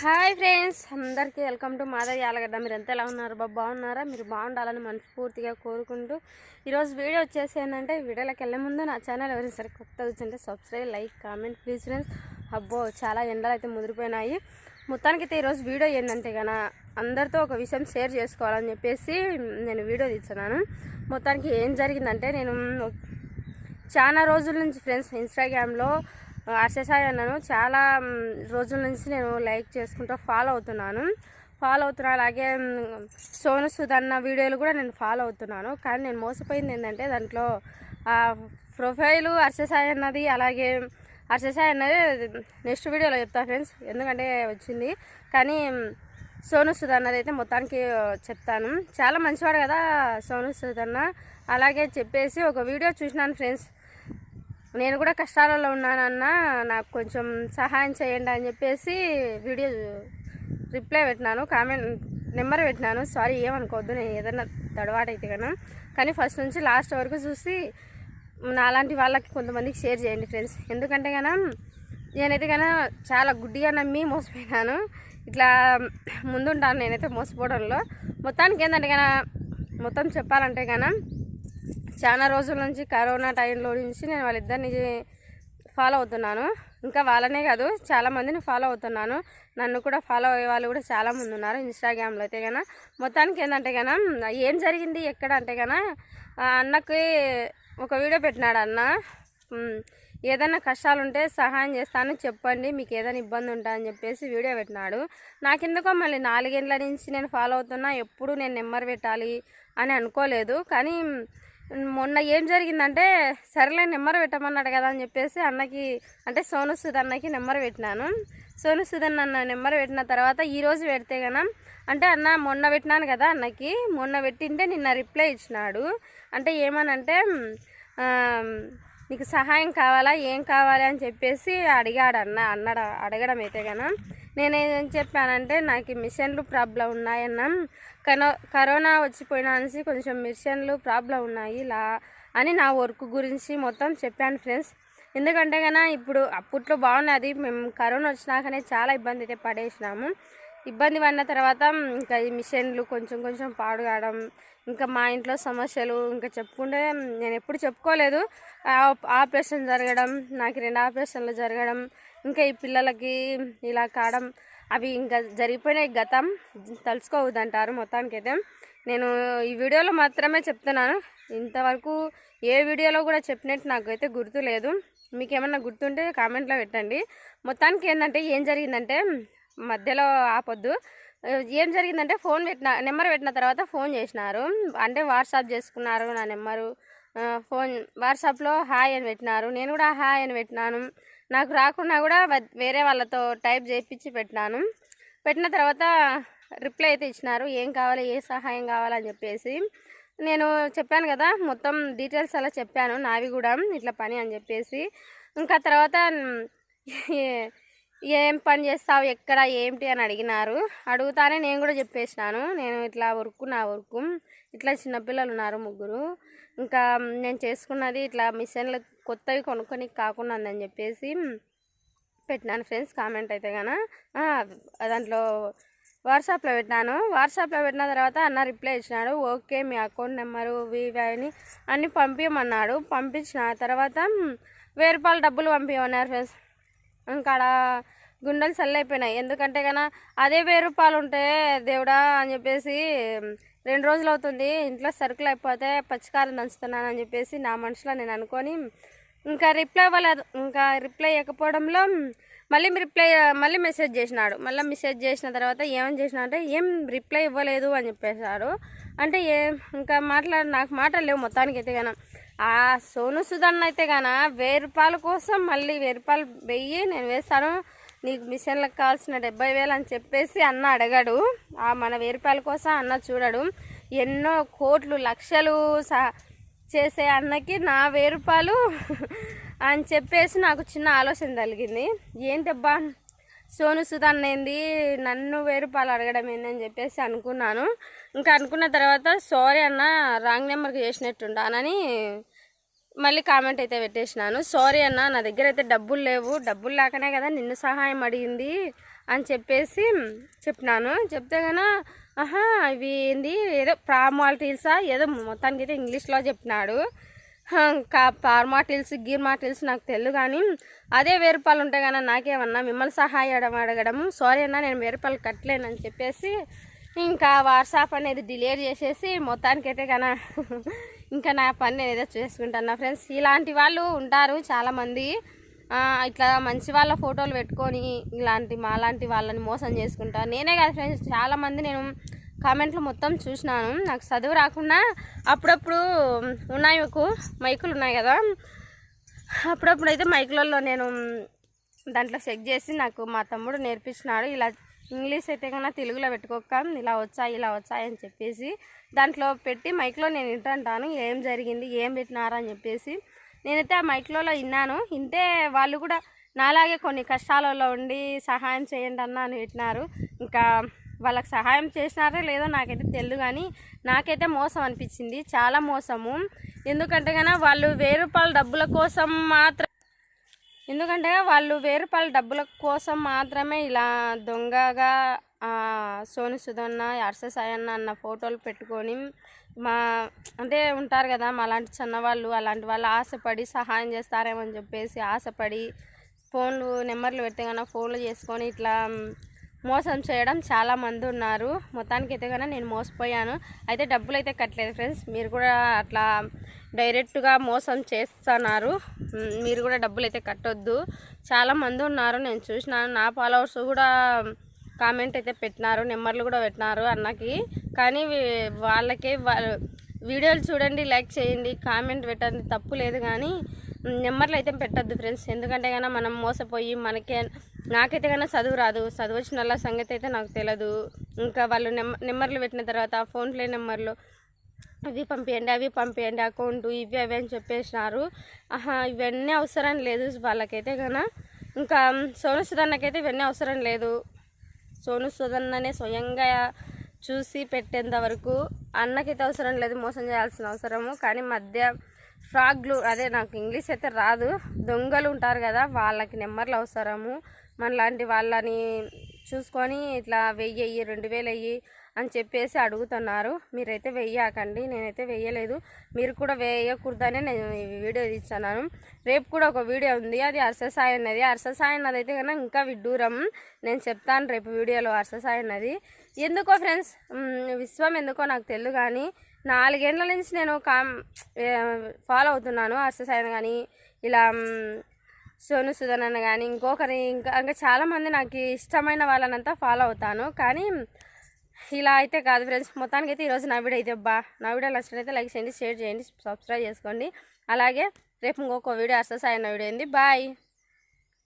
Hi friends అందరికీ welcome to Madhav Yalagadda. మీరు ఎంత ఎలా ఉన్నారు? బాబు బాగున్నారా? మీరు బాగుండాలని మనస్ఫూర్తిగా కోరుకుంటూ ఈరోజు వీడియో వచ్చేసి ఏంటంటే వీడియోలోకి వెళ్ళే ముందు నా ఛానల్ ఎవరైనా సరే కొత్త వచ్చింటే subscribe like comment please friends అబ్బో చాలా ఎండలు అయితే ముదిరిపోయినాయి. మొత్తానికైతే ఈరోజు వీడియో ఏంటంటే కదా అందరితో ఒక విషయం షేర్ చేసుకోవాలని చెప్పేసి నేను వీడియో తీస్తున్నాను. మొత్తానికి ఏం జరిగిందంటే నేను చాలా రోజుల నుంచి ఫ్రెండ్స్ ఇన్స్టాగ్రామ్లో అర్షసాయి అన్నను చాలా రోజుల నుంచి నేను లైక్ చేసుకుంటూ ఫాలో అవుతున్నాను. ఫాలో అవుతున్నా అలాగే సోను సుద్ అన్న వీడియోలు కూడా నేను ఫాలో అవుతున్నాను. కానీ నేను మోసపోయింది ఏంటంటే దాంట్లో ప్రొఫైలు అర్షసాయి అన్నది అలాగే అర్షసాయి అన్నది నెక్స్ట్ వీడియోలో చెప్తాను ఫ్రెండ్స్. ఎందుకంటే వచ్చింది. కానీ సోను సుద్ అన్నది అయితే మొత్తానికి చెప్తాను. చాలా మంచివాడు కదా సోను సుద్ అన్న. అలాగే చెప్పేసి ఒక వీడియో చూసినాను ఫ్రెండ్స్. నేను కూడా కష్టాలలో ఉన్నానన్న నాకు కొంచెం సహాయం చేయండి అని చెప్పేసి వీడియో రిప్లై పెట్టినాను కామెంట్ నెంబర్ పెట్టినాను. సారీ ఏమనుకోవద్దు నేను ఏదైనా తడవాటైతే కన్నా కానీ ఫస్ట్ నుంచి లాస్ట్ వరకు చూసి నాలాంటి వాళ్ళకి కొంతమందికి షేర్ చేయండి ఫ్రెండ్స్. ఎందుకంటే కన్నా నేనైతే కన్నా చాలా గుడ్డిగా నమ్మి మోసపోయినాను. ఇట్లా ముందుంటాను నేనైతే మోసపోవడంలో. మొత్తానికి ఏంటంటే కన్నా మొత్తం చెప్పాలంటే కన్నా చాలా రోజుల నుంచి కరోనా టైంలో నుంచి నేను వాళ్ళిద్దరిని ఫాలో అవుతున్నాను. ఇంకా వాళ్ళనే కాదు చాలా మందిని ఫాలో అవుతున్నాను. నన్ను కూడా ఫాలో అయ్యే వాళ్ళు కూడా చాలామంది ఉన్నారు ఇన్స్టాగ్రామ్లో అయితే కన్నా మొత్తానికి ఏంటంటే కన్నా ఏం జరిగింది ఎక్కడ అంటే కన్నా అన్నకి ఒక వీడియో పెట్టినాడు అన్న. ఏదైనా కష్టాలు ఉంటే సహాయం చేస్తాను చెప్పండి మీకు ఏదైనా ఇబ్బంది ఉంటా అని చెప్పేసి వీడియో పెట్టినాడు. నాకెందుకో మళ్ళీ నాలుగేండ్ల నుంచి నేను ఫాలో అవుతున్నా ఎప్పుడు నేను నెంబర్ పెట్టాలి అని అనుకోలేదు. కానీ మొన్న ఏం జరిగిందంటే సరేలే నెంబర్ పెట్టమన్నాడు కదా అని చెప్పేసి అన్నకి అంటే సోను సుద్ అన్నకి నెంబర్ పెట్టినాను. సోను సుద్ అన్న నెంబర్ పెట్టిన తర్వాత ఈరోజు పెడితే గన అంటే అన్న మొన్న పెట్టినాను కదా అన్నకి మొన్న పెట్టింటే నిన్న రిప్లై ఇచ్చినాడు. అంటే ఏమనంటే నీకు సహాయం కావాలా ఏం కావాలి అని చెప్పేసి అడిగాడు అన్న అన్నాడు అడగడం అయితే కన నేనేం చెప్పానంటే నాకు మిషన్లు ప్రాబ్లం ఉన్నాయన్నా. కనో కరోనా వచ్చిపోయినా అనేసి కొంచెం మిషన్లు ప్రాబ్లం ఉన్నాయి ఇలా అని నా వర్క్ గురించి మొత్తం చెప్పాను ఫ్రెండ్స్. ఎందుకంటే కన్నా ఇప్పుడు అప్పట్లో బాగున్నది. మేము కరోనా వచ్చినాకనే చాలా ఇబ్బంది అయితే పడేసినాము. ఇబ్బంది పడిన తర్వాత ఇంకా ఈ మిషన్లు కొంచెం కొంచెం పాడు కావడం ఇంకా మా ఇంట్లో సమస్యలు ఇంకా చెప్పుకుంటే నేను ఎప్పుడు చెప్పుకోలేదు. ఆపరేషన్ జరగడం నాకు రెండు ఆపరేషన్లు జరగడం ఇంకా ఈ పిల్లలకి ఇలా కావడం అవి ఇంకా జరిగిపోయినాయి. గతం తలుచుకోవద్దంటారు మొత్తానికైతే. నేను ఈ వీడియోలో మాత్రమే చెప్తున్నాను. ఇంతవరకు ఏ వీడియోలో కూడా చెప్పినట్టు నాకైతే గుర్తు లేదు. మీకు ఏమన్నా గుర్తుంటే కామెంట్లో పెట్టండి. మొత్తానికి ఏంటంటే ఏం జరిగిందంటే మధ్యలో ఆపొద్దు. ఏం జరిగిందంటే ఫోన్ పెట్టిన నెంబర్ పెట్టిన తర్వాత ఫోన్ చేసినారు. అంటే వాట్సాప్ చేసుకున్నారు నా నెంబరు. ఫోన్ వాట్సాప్లో హాయ్ అని పెట్టినారు. నేను కూడా హాయ్ అని పెట్టినాను. నాకు రాకున్నా కూడా వేరే వాళ్ళతో టైప్ చేయించి పెట్టినాను. పెట్టిన తర్వాత రిప్లై అయితే ఇచ్చినారు. ఏం కావాలి ఏ సహాయం కావాలని చెప్పేసి. నేను చెప్పాను కదా మొత్తం డీటెయిల్స్ అలా చెప్పాను నావి కూడా ఇట్లా పని అని చెప్పేసి. ఇంకా తర్వాత ఏం పని చేస్తావు ఎక్కడ ఏంటి అని అడిగినారు. అడుగుతానే నేను కూడా చెప్పేసినాను. నేను ఇట్లా వర్క్ నా వర్క్ ఇట్లా చిన్నపిల్లలు ఉన్నారు ముగ్గురు. ఇంకా నేను చేసుకున్నది ఇట్లా మిషన్లు కొత్తవి కొనుక్కొని కాకుండా ఉందని చెప్పేసి పెట్టినాను ఫ్రెండ్స్ కామెంట్ అయితే కన దాంట్లో వాట్సాప్లో పెట్టినాను. వాట్సాప్లో పెట్టిన తర్వాత అన్న రిప్లై ఇచ్చినాడు. ఓకే మీ అకౌంట్ నెంబరు వివని అన్నీ పంపించమన్నాడు పంపించిన తర్వాత వెయ్యి రూపాయలు డబ్బులు పంపించమన్నారు ఫ్రెండ్స్. ఇంకా గుండెలు చల్లైపోయినాయి. ఎందుకంటే కన్నా అదే వెయ్యి రూపాయలు ఉంటే దేవుడా అని చెప్పేసి రెండు రోజులు అవుతుంది. ఇంట్లో సరుకులు అయిపోతే పచ్చికారం దంచుతున్నాను అని చెప్పేసి నా మనసులో నేను అనుకొని ఇంకా రిప్లై ఇవ్వలేదు. ఇంకా రిప్లై ఇవ్వకపోవడంలో మళ్ళీ రిప్లై మళ్ళీ మెసేజ్ చేసినాడు. మళ్ళీ మెసేజ్ చేసిన తర్వాత ఏమని చేసిన అంటే ఏం రిప్లై ఇవ్వలేదు అని చెప్పేశాడు. అంటే ఏ ఇంకా మాట్లాడు నాకు మాటలు లేవు మొత్తానికి అయితే గాన. ఆ సోను సుధన్ అయితే గాన వెయ్యి రూపాయల కోసం మళ్ళీ వెయ్యి రూపాయలు వెయ్యి నేను వేస్తాను. నీకు మిషన్లకు కావాల్సిన డెబ్బై వేలు అని చెప్పేసి అన్న అడగడు. ఆ మన వెయ్యి రూపాయల కోసం అన్న చూడడు. ఎన్నో కోట్లు లక్షలు సహా చేసే అన్నకి నా వెయ్యి రూపాయలు అని చెప్పేసి నాకు చిన్న ఆలోచన కలిగింది. ఏంటబ్బా? సోను సుధ ఏంది నన్ను వెయ్యి రూపాయలు అడగడం ఏందని చెప్పేసి అనుకున్నాను. ఇంకా అనుకున్న తర్వాత సారీ అన్న రాంగ్ నెంబర్కి చేసినట్టుండానని మళ్ళీ కామెంట్ అయితే పెట్టేసినాను. సారీ అన్న నా దగ్గర అయితే డబ్బులు లేవు. డబ్బులు లేకనే కదా నిన్ను సహాయం అడిగింది అని చెప్పేసి చెప్పినాను. చెప్తే కన్నా ఆహా ఇవి ఏంది? ఏదో ప్రామాటిల్సా ఏదో మొత్తానికి అయితే ఇంగ్లీష్లో చెప్పినాడు. ఇంకా పార్మాటిల్స్ గీర్మాటిల్స్ నాకు తెలియదు కానీ అదే వేరుపాలు రూపాయలు కానీ నాకేమన్నా మిమ్మల్ని సహాయం అడగడం సారీ అన్న నేను వేరుపాలు రూపాయలు కట్టలేనని చెప్పేసి ఇంకా వాట్సాప్ అనేది డిలీట్ చేసేసి మొత్తానికైతే కన్నా ఇంకా నా పని నేను ఏదో చేసుకుంటాను. నా ఫ్రెండ్స్ ఇలాంటి వాళ్ళు ఉంటారు చాలామంది. ఇట్లా మంచి వాళ్ళ ఫోటోలు పెట్టుకొని ఇలాంటి మాలాంటి వాళ్ళని మోసం చేసుకుంటా. నేనే కాదు ఫ్రెండ్స్ చాలామంది నేను కామెంట్లు మొత్తం చూసినాను. నాకు చదువు రాకుండా అప్పుడప్పుడు ఉన్నాయి ఒక మైకులు ఉన్నాయి కదా. అప్పుడప్పుడు అయితే మైకులలో నేను దాంట్లో చెక్ చేసి నాకు మా తమ్ముడు నేర్పించినాడు. ఇలా ఇంగ్లీష్ అయితే కన్నా తెలుగులో పెట్టుకోక ఇలా వచ్చాయి ఇలా వచ్చాయి అని చెప్పేసి దాంట్లో పెట్టి మైక్లో నేను వింటుంటాను ఏం జరిగింది ఏం పెట్టినారా అని చెప్పేసి. నేనైతే ఆ మైక్లో విన్నాను వింటే వాళ్ళు కూడా నాలాగే కొన్ని కష్టాలలో ఉండి సహాయం చేయండి అన్న అని పెట్టినారు. ఇంకా వాళ్ళకి సహాయం చేసినారో లేదో నాకైతే తెలియదు కానీ నాకైతే మోసం అనిపించింది చాలా మోసము. ఎందుకంటే కన్నా వాళ్ళు వెయ్యి రూపాయల డబ్బుల కోసం మాత్రం ఎందుకంటే వాళ్ళు వేరు రూపాయల డబ్బుల కోసం మాత్రమే ఇలా దొంగగా సోని సుధన్న అర్స సాయన్న అన్న ఫోటోలు పెట్టుకొని మా అంటే ఉంటారు కదా మా అలాంటి చిన్నవాళ్ళు అలాంటి వాళ్ళు ఆశపడి సహాయం చేస్తారేమో అని చెప్పేసి ఆశపడి ఫోన్లు నెంబర్లు పెడితే కన్నా ఫోన్లు చేసుకొని ఇట్లా మోసం చేయడం చాలా మంది ఉన్నారు. మొత్తానికి అయితే కన్నా నేను మోసపోయాను. అయితే డబ్బులు అయితే కట్టలేదు ఫ్రెండ్స్. మీరు కూడా అట్లా డైరెక్ట్గా మోసం చేస్తున్నారు. మీరు కూడా డబ్బులు అయితే కట్టొద్దు. చాలా మంది ఉన్నారు. నేను చూసినాను. నా ఫాలోవర్స్ కూడా కామెంట్ అయితే పెట్టినారు. నెంబర్లు కూడా పెట్టినారు అన్నకి. కానీ వాళ్ళకే వాళ్ళ వీడియోలు చూడండి లైక్ చేయండి కామెంట్ పెట్టండి తప్పు లేదు కానీ నెంబర్లు అయితే పెట్టద్దు ఫ్రెండ్స్. ఎందుకంటే కన్నా మనం మోసపోయి మనకే నాకైతే కన్నా చదువు రాదు. చదువు వచ్చిన వాళ్ళ సంగతి అయితే నాకు తెలియదు ఇంకా వాళ్ళు నెంబర్లు పెట్టిన తర్వాత ఫోన్పే నెంబర్లు అవి పంపించండి అవి పంపించండి అకౌంట్ ఇవి అవి అని చెప్పేసినారు. ఆహా ఇవన్నీ అవసరం లేదు వాళ్ళకైతే కన్నా ఇంకా సోను సుధన్నకైతే ఇవన్నీ అవసరం లేదు. సోను సుధన్ననే స్వయంగా చూసి పెట్టేంత వరకు అన్నకైతే అవసరం లేదు. మోసం చేయాల్సిన అవసరము. కానీ మధ్య ఫ్రాగ్లు అదే నాకు ఇంగ్లీష్ అయితే రాదు. దొంగలు ఉంటారు కదా వాళ్ళకి నెంబర్లు అవసరము. మనలాంటి వాళ్ళని చూసుకొని ఇట్లా వెయ్యి అయ్యి రెండు వేలు అయ్యి అని చెప్పేసి అడుగుతున్నారు. మీరైతే వెయ్యాకండి. నేనైతే వెయ్యలేదు. మీరు కూడా వేయకూడదనే నేను వీడియో ఇచ్చాను రేపు కూడా ఒక వీడియో ఉంది. అది అర్ససాయి అన్నది అర్ససాయి అన్నది అయితే కన్నా ఇంకా విడ్డూరం. నేను చెప్తాను రేపు వీడియోలో అర్ససాయి అన్నది ఎందుకో ఫ్రెండ్స్ విశ్వం ఎందుకో నాకు తెలియదు కానీ నాలుగేళ్ళ నుంచి నేను కామ్ ఫాలో అవుతున్నాను అర్షసాయన కానీ ఇలా సోను సుధన్ అన్న కానీ ఇంకొకరి ఇంకా ఇంకా చాలామంది నాకు ఇష్టమైన వాళ్ళనంతా ఫాలో అవుతాను. కానీ ఇలా అయితే కాదు ఫ్రెండ్స్. మొత్తానికి అయితే ఈరోజు నా వీడియో అయితే బా నా వీడియో నచ్చినట్లయితే లైక్ చేయండి షేర్ చేయండి సబ్స్క్రైబ్ చేసుకోండి. అలాగే రేపు ఇంకొక వీడియో అర్ససాయి అన్న వీడియో ఏంది బాయ్!